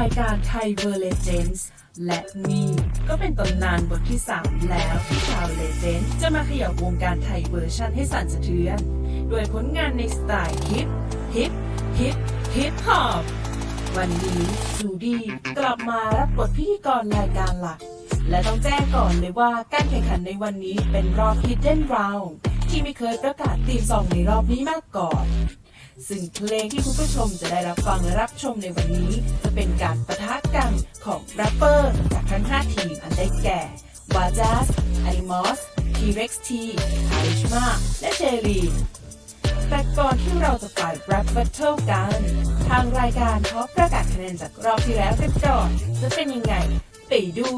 ายการไทยเวอร์เลเจนส์และนี่ก็เป็นตำนานบทที่ 3 แล้วที่ชาวเลเจนส์จะมาขยับวงการไทยเวอร์ชันให้สั่นสะเทือนด้วยผลงานในสไตล์ฮิป ฮิป ฮิป ฮิปฮอปวันนี้จูดี้กลับมารับบทพิธีกรรายการหลัก และต้องแจ้งก่อนเลยว่าการแข่งขันในวันนี้เป็นรอบ Hidden Round ที่ไม่เคยประกาศตีมซองในรอบนี้มาก่อน ซึ่งเพลงที่คุณผู้ชมจะได้รับฟังและรับชมในวันนี้ จะเป็นการประทะกันของแรปเปอร์จากทั้ง 5 ทีมอันได้แก่วาจัสอมอส T-Rex T คาริชมาและเจลีแต่ก่อนที่เราจะไป rap battle กัน ทางรายการขอประกาศคะแนนจากรอบที่แล้วกันก่อนจะเป็นยังไง ไปดู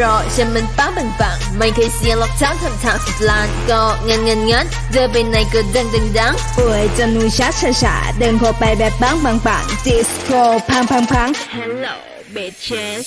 พราะฉันมันปังปังปังไม่เคยเสียหรอกทั้งทำทางสิบล้านก็เงินเงินเงินเดินไปไหนก็ดังดังดังป่วยจนหูชัดชาชาเดินเข้าไปแบบปังปังปังดิสโก้พังพังพัง Hello bitches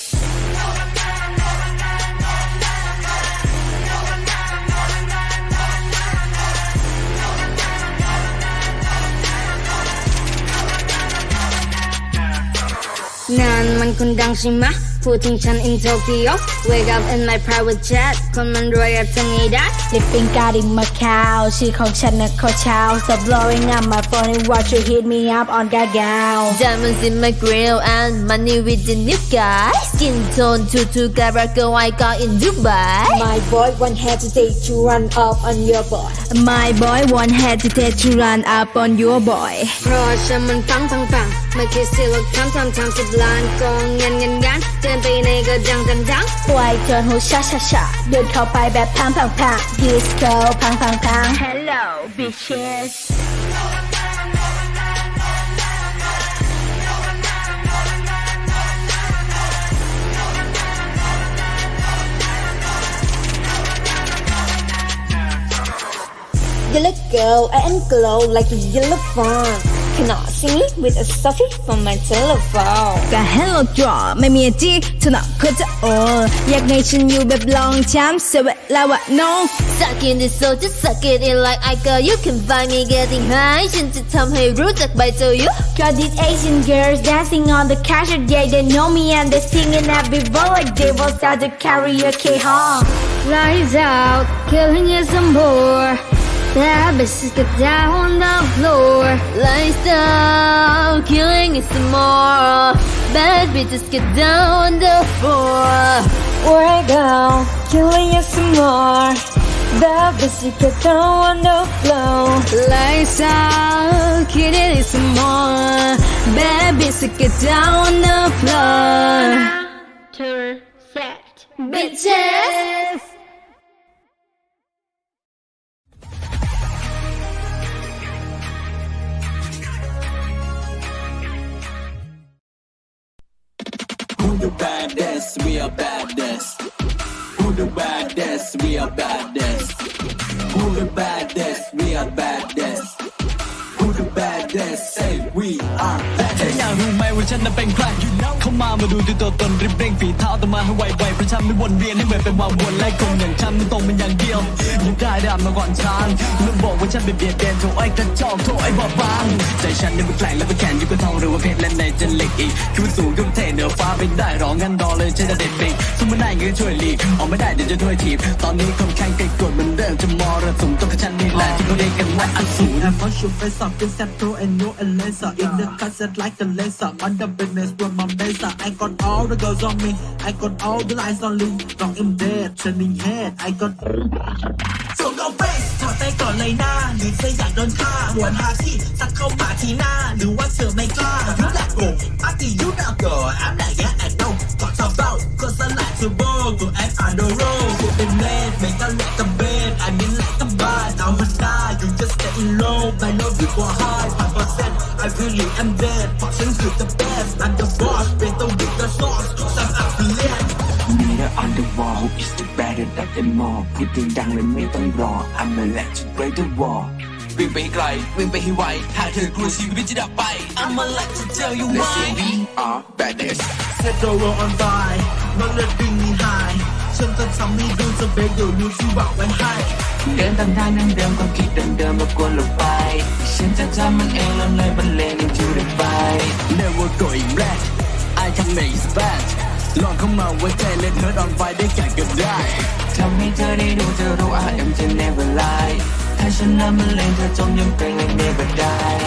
นานมันคนดังใช่ไหม ะพูดถึงฉัน in Tokyo wake up in my private jet คนมันรวยอะทั้งนี้ได้ Living God in Macau ชื่อของฉันนะขอเช้า Stop blowing up my phone and watch you hit me up on Gagao Diamonds in my grill and money with the new guy Skin tone to to Gabra girl I got in Dubai My boy one hesitate to run off on your boy My boy won't hesitate to run up on your boy เพราะฉันมันปังปังปัง ไม่เคยเสียหรอกทำทำทำสิบล้านกองเงินเงินกันเดินไปไหนก็ดังดังดังป่วยจนหูชาชาชาเดินเข้าไปแบบพังพังพัง disco พังพังพัง Hello bitches Yellow girl I am glow like a yellow fawn Cannot see me with a selfie from my telephone ก็ hello draw ไม่มีจีเธอหนักก็จะโออยากให้ฉันอยู่แบบลองช้ำเสียเวลาวะน้อง Suck in this soul just suck it in like I got you can find me getting high ฉันจะทำให้รู้จักใบเจอ you Got these Asian girls dancing on the couch yeah they know me and they singing every word like they will start the karaoke hall Lights out killing is some more that bitch get down on the floor. Lifestyle killing it some more Bad bitches get down on the floor. Where I go Killing you some more. That bitch you get down on the floor. Lights out killing is some more. Bad bitch get down on the floor. Turn set Bitches baddest? We are baddest. Who the baddest? We are baddest. Who the baddest? We are baddest. Who the baddest? Say we are baddest. ารู้ไหมว่าฉันนั้นเป็นใครเข้ามามาดูที่ตัวตนรีบเร่งฝีเท้าแต่มาให้ไวๆเพราะฉันไม่วนเวียนให้เหมือนเป็นวางวนไล่คงอย่างฉันมันตรงเป็นอย่างเดียวยังได้ดำมาก่อนฉันแล้วบอกว่าฉันเป็นเบียดเบียนโถไอ้กระจอกโถไอ้บอบบางใจฉันนี่มันแกล่งและมันแข็งอยู่กับทองหรือว่าเพชรและในจะเหล็กอีกคือสูงก็เท่เหนือฟ้าไปได้ร้องกันรอเลยฉันจะเด็ดปีกสมมติได้เงินช่วยหลีกออกไม่ได้เดี๋ยวจะช่วยถีบตอนนี้คงแข่งไกลกดมันเริ่มจะมอระสมต้องกับฉันนี่แหละที่เขาเรียกกันว่าอสูร I push your face up, it's that pro and no a laser In the cassette like a laser Under business with my mesa I got all the girls on me I got all the lights on me Don't im dead, turning head I got ส่งเอาเบสถอดใจก่อนเลยหน้าหรือเธออยากโดนฆ่าหัวหาที่ซัดเข้ามาที่หน้าหรือว่าเธอไม่กล้า You let go I think you not go I'm not yet I know Talk about cause I like to roll Go and on the road กูเป็นเมดไม่ก็ like a bed I mean like a bad เอามันได้ You just stay in low My love you go high on the wall who is the better of them all พูดดังๆเลยไม่ต้องรอ I'm a let to break the wall วิ่งไปให้ไกล วิ่งไปให้ไวถ้าเธอกลัวชีวิตจะดับไป I'ma let you tell you Let's why say we are baddest Set the world on fire มันเลยดึงมีหายฉันจะทำให้ดูจะเบรกเดี๋ยวรู้ที่บอกไว้ให้เดินตามทางเดิมๆความคิดเดิมๆมากวนเราไป ฉันจะทำมันเองแล้วเลยบรรเลง into the fight Never going back I can make it back ลองเข้ามาไว้ใจ Let her on fire ได้แก่ก็ได้ ทำให้เธอได้ดูเธอรู้ I am จะ never lie ถ้าฉันนำมันเลงเธอจงยังเป็นและ never die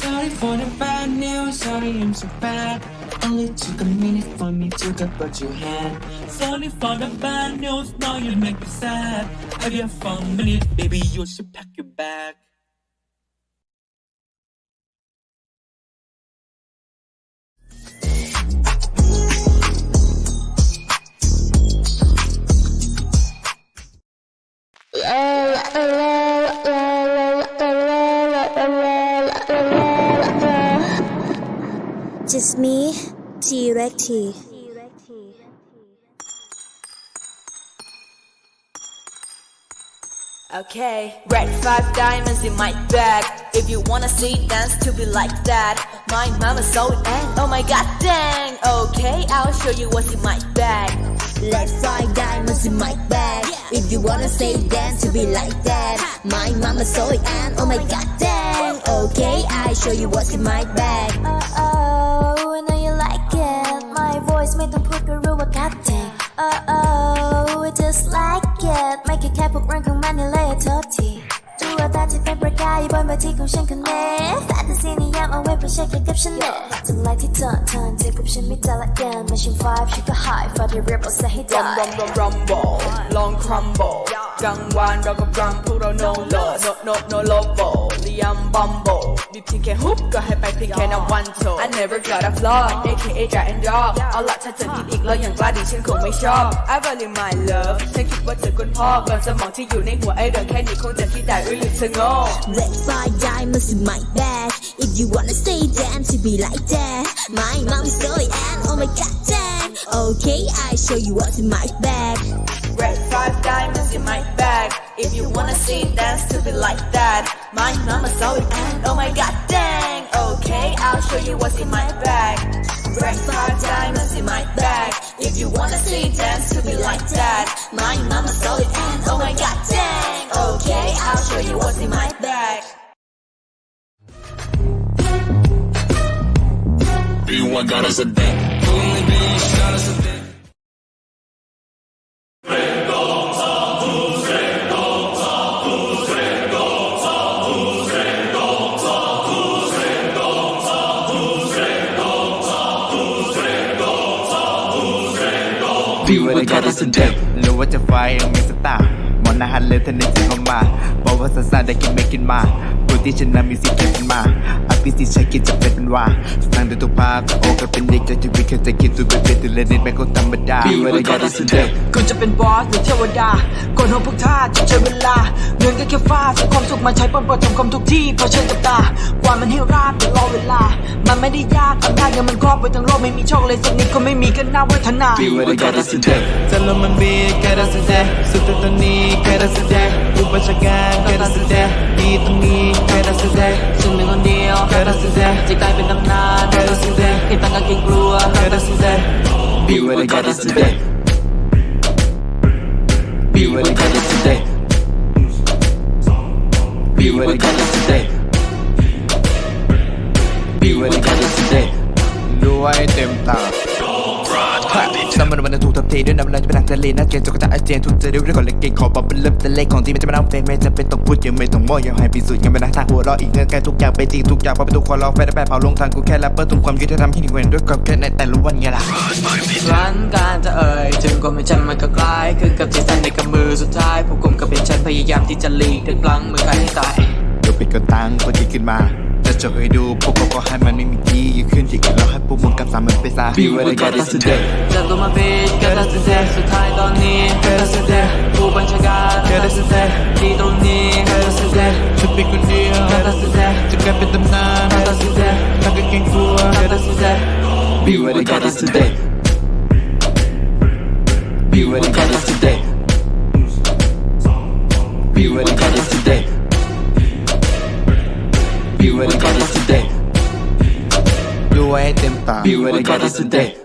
Sorry for the bad news Sorry I'm so bad Only took a minute for me to get what you had Sorry for the bad news Now you make me sad I get from minute Baby you should pack your bag Just me T Okay, red five diamonds in my bag. If you wanna see dance to be like that, my mama it and oh my god dang. Okay, I'll show you what's in my bag. Let five diamonds in my bag. If you wanna say dance to be like that. My mama it and oh my god dang. Okay, I'll show you what's in my bag. Like it ไม่แค่แค่พวกเรื่องของมันนี่เลยโทษทีดูว่าที่เป็นประกายบนเวทีของฉันคนนี้แฟนตาซีนิยามเอาไว้เพื่อใช้แค่กับฉันเองทั้งหลายที่เธอเธอเจอกับฉันไม่จะละกันม่ใช่ five ฉันก็ high ฟาดที่เรียบเอาซะให้ได้ rum rum rum rumble ลอง crumble กลางวันเรากับรัมพวกเรา no load no no no lobo เลียม bumble มีเพียงแค่ฮุบก็ให้ไปเพียงแค่นับวันโช I never got a flaw aka dry and dog เอาละถ้าเธอคิดอีกแล้วอยังกล้าดีฉันคงไม่ชอบ I value my love ฉันคิดว่าเธอคนพ่อก่อนสมองที่อยู่ในหัวไอ้เรื่องแค่นี้คงจะคิดได้หรือลืมเธ go. Red fire diamonds in my bag. If you wanna stay, then to be like that. My mom's going and oh my god, dang. Okay, I show you what's in my bag. Red five diamonds in my bag. If you wanna see, dance to be like that. My mama saw it and oh my god, dang. Okay, I'll show you what's in my bag. Red five diamonds. You wanna see dance to be like that? My mama saw it and oh my god dang. Okay, I'll show you what's in my bag. B1 got us a dick. Only B shot us a dick. ค่ได้สุดเด็ดรู้ว่าจะไฟยังมีสตาร์มองหน้าหันเลยทันทีที่เข้ามาบอกว่าสั้นๆได้กินไม่กินมาผู้ที่ฉันนำมีสิทธิ์เป็นมา อภิสิทธิ์ใช้กินจะเป็นเป็นว่าทางเดินทุกภาพโอ้ก็เป็นเด็กจากชีวิตแค่จะคิดตัวเป็นเป็นตัวเล่นนิดไม่ก็ธรรมดาพี่ว่าได้แค่ได้สุดเด็ดคุณจะเป็นบอสหรือเทวดาก่อนของพวกท่าจะใช้เวลาเงินก็แค่ฟ้าส่งความสุขมาใช้บนบททำคำทุกที่เพราะฉันกับตากว่ามันให้ราบแต่รอเวลา มันไม่ได้ยากทำได้เงินมันครอบไว้ทั้งโลกไม่มีโชคเลยสักนิดก็ไม่มีก็น่าเวทนาพี่ว่าได้แค่ได้สุดเด็ดจะลงมันบีแค่ได้สุดเด็ดสุดตัวนี้แค่ได้สุดเด็ดผู้บัญชาการแค่ได้สุดเด็ด ดีตรงนี้แค่ได้สุดเด็ดฉันเป็นคนเดียวแค่ได้สุดเด็ดจะกลายเป็นตำนานแค่ได้สุดเด็ดให้ตั้งกางเกงกลัว Quero se der Be what I gotta today Be what I gotta today Be what I gotta today Be what I gotta today รวยเต็มตาส มมติมันจะถูกทับทีด้วยน้ำลายจะเป็นทางทะเลน่าเกลียดจนกระทั่งอาเจียนทุกเจอเรื่องของเล็กเก่งขอบอกเป็นเริ่มแต่เล็กของจริงมันจะไม่เอาเฟนไม่จำเป็นต้องพูดยังไม่ต้องโม้ยังให้พิสูจน์ยังไม่นะทางหัวเราะอีกเงื่อนไขทุกอย่างเป็นจริงทุกอย่างพอเป็นทุกคนเราแฟนแปดเผาลงทางกูแค่แรปเปอร์ตุนความยุติธรรมที่หนึ่งเว้นด้วยความแค่ในแต่ละวันไงล่ะรันการจะเอ่ยถึงก็ไม่ฉันมันก็คล้ายคือกับที่สั้นในกำมือสุดท้ายผู้กลมก็เป็นฉันพยายามที่จะหลีกดึงพลังมือกันให้ตายเดี๋ยวเป็นคนตั้งคนที่ขึ้นมา จะจบให้ดูพวกเขาก็ให้มันไม่มีที่ยืนขึ้นที่กันแล้วให้พวกมึงกับสามมันไปซะ Be what I got is today จับตัวมาเป็นก็ตัดสินใจสุดท้ายตอนนี้ก็ตัดสินใจผู้บัญชาการก็ตัดสินใจที่ตรงนี้ก็ตัดสินใจฉันเป็นคนเดียวก็ตัดสินใจจะกลายเป็นตำนานก็ตัดสินใจถ้าก็เก่งกลัวก็ตัดสินใจ Be what I got is today Be what I got is today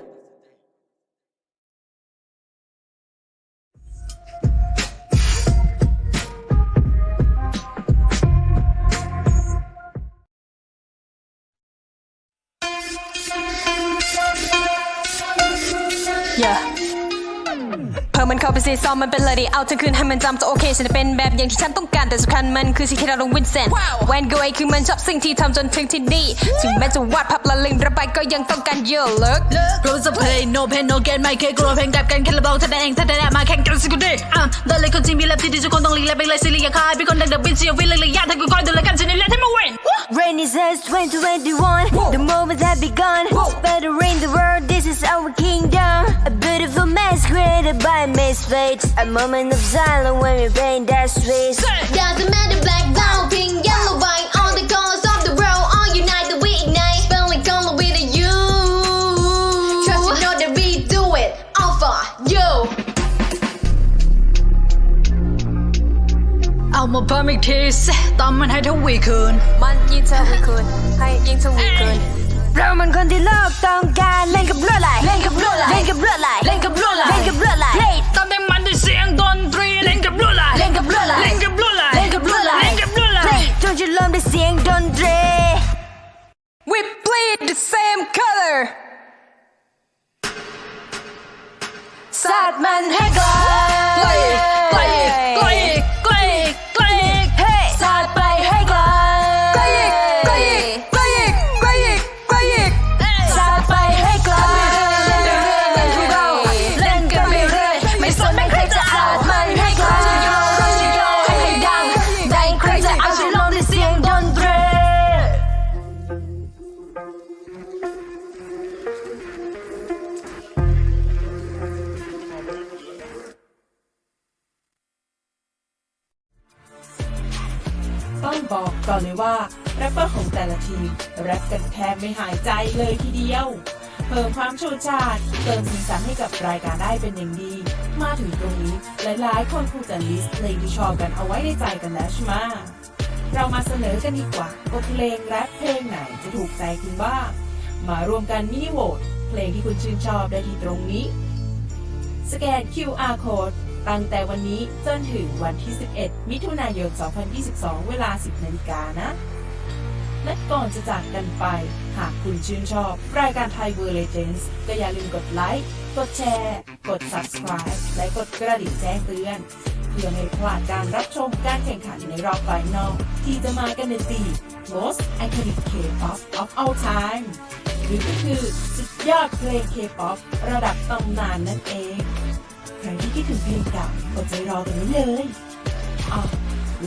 พิ่มมันเข้าไปซีซอมมันเป็นเลยดิเอาทั้งคืนให้มันจำจะโอเคฉันจะเป็นแบบอย่างที่ฉันต้องการแต่สำคัญมันคือสิ่งที่เราลงวินเซนต์แวนโกไอคือมันชอบสิ่งที่ทำจนถึงที่นี่ถึงแม้จะวาดภาพละลึงระบายก็ยังต้องการเยอะเลิกรู้จะ play no pain no gain ไม่เคยกลัวเพลงดับกันแค่ระบอกเท่านั้นเองถ้าได้มาแข่งกันสิกูดีอะเดินเลยคนจริงมีแลบที่ดีทุกคนต้องลีกและเป็นเลยสิลีอย่าคายเป็นคนดังเดอะบินเสียวิลเลยยากถ้ากูคอยดูแลกันฉันนี่แหละที่มา win Rainy says 2021 The moment has begun Better rain the world This is our kingdom A beautiful mess created by misfits A moment of silence when we paint that streets Doesn't matter black, brown, pink, yellow, white All the colors of the world All united we ignite Feeling come with you Trust you know that we do it All for you เอามาเพิ่มอีกทีสิตามมันให้ทวีคืน มันยิ่งทวีคืนให้ยิ่งทวีคืน เรามันคนที่โลกต้องการเล่นกับเลือดไหลเล่นกับเลือดไหลเล่นกับเลือดไหลเล่นกับลวดลายเล่นกับเลือดไหลตามได้มันด้วยเสียงดนตรีเล่นกับลวดลายเล่นกับเลือดไหลเล่นกับลวดลายเล่นกับเลือดไหลเล่นกับลวดลายเพลงจงจะเริ่มด้วยเสียงดนตรี We bleed the same color สาดมันให้ไกลไกลไกล อกก่อนเลยว่าแรปเปอร์ของแต่ละทีมแรปกันแทบไม่หายใจเลยทีเดียว เพิ่มความโชูชาติเติมสีสันให้กับรายการได้เป็นอย่างดี มาถึงตรงนี้หลายๆ คนคงจะลิสต์เพลงที่ชอบกันเอาไว้ในใจกันแล้วใช่ไหมเรามาเสนอกันดีกว่าว่าเพลงแรปเพลงไหนจะถูกใจคุณบ้างมารวมกันมินิโหวตเพลงที่คุณชื่นชอบได้ที่ตรงนี้ สแกน QR code ตั้งแต่วันนี้จนถึงวันที่ 11 มิถุนายน 2022 เวลา 10นาฬิกานะและก่อนจะจากกันไป หากคุณชื่นชอบ รายการไทยเวอร์เลเจนส์ก็อย่าลืมกดไลค์ กดแชร์ กด Subscribe และกดกระดิ่งแจ้งเตือน เพื่อไม่พลาดการรับชมการแข่งขันในรอบไฟนอลที่จะมากันในปี Most Iconic K-pop of All Time หรือก็คือสุดยอดเพลง K-pop ระดับตำนานนั่นเอง ครที่คิดถึงเพลงเก่าอดใจรอกันไว้เลยอ๋อ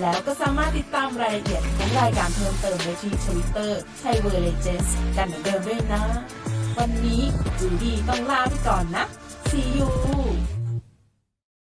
แล้วก็สามารถติดตามรายละเอียดของรายการเพิ่มเติมได้ที่ Twitter ไทยเวอร์เลเจนส์กันเหมือนเดิมด้วยนะ วันนี้จูดี้ต้องลาไปก่อนนะ See you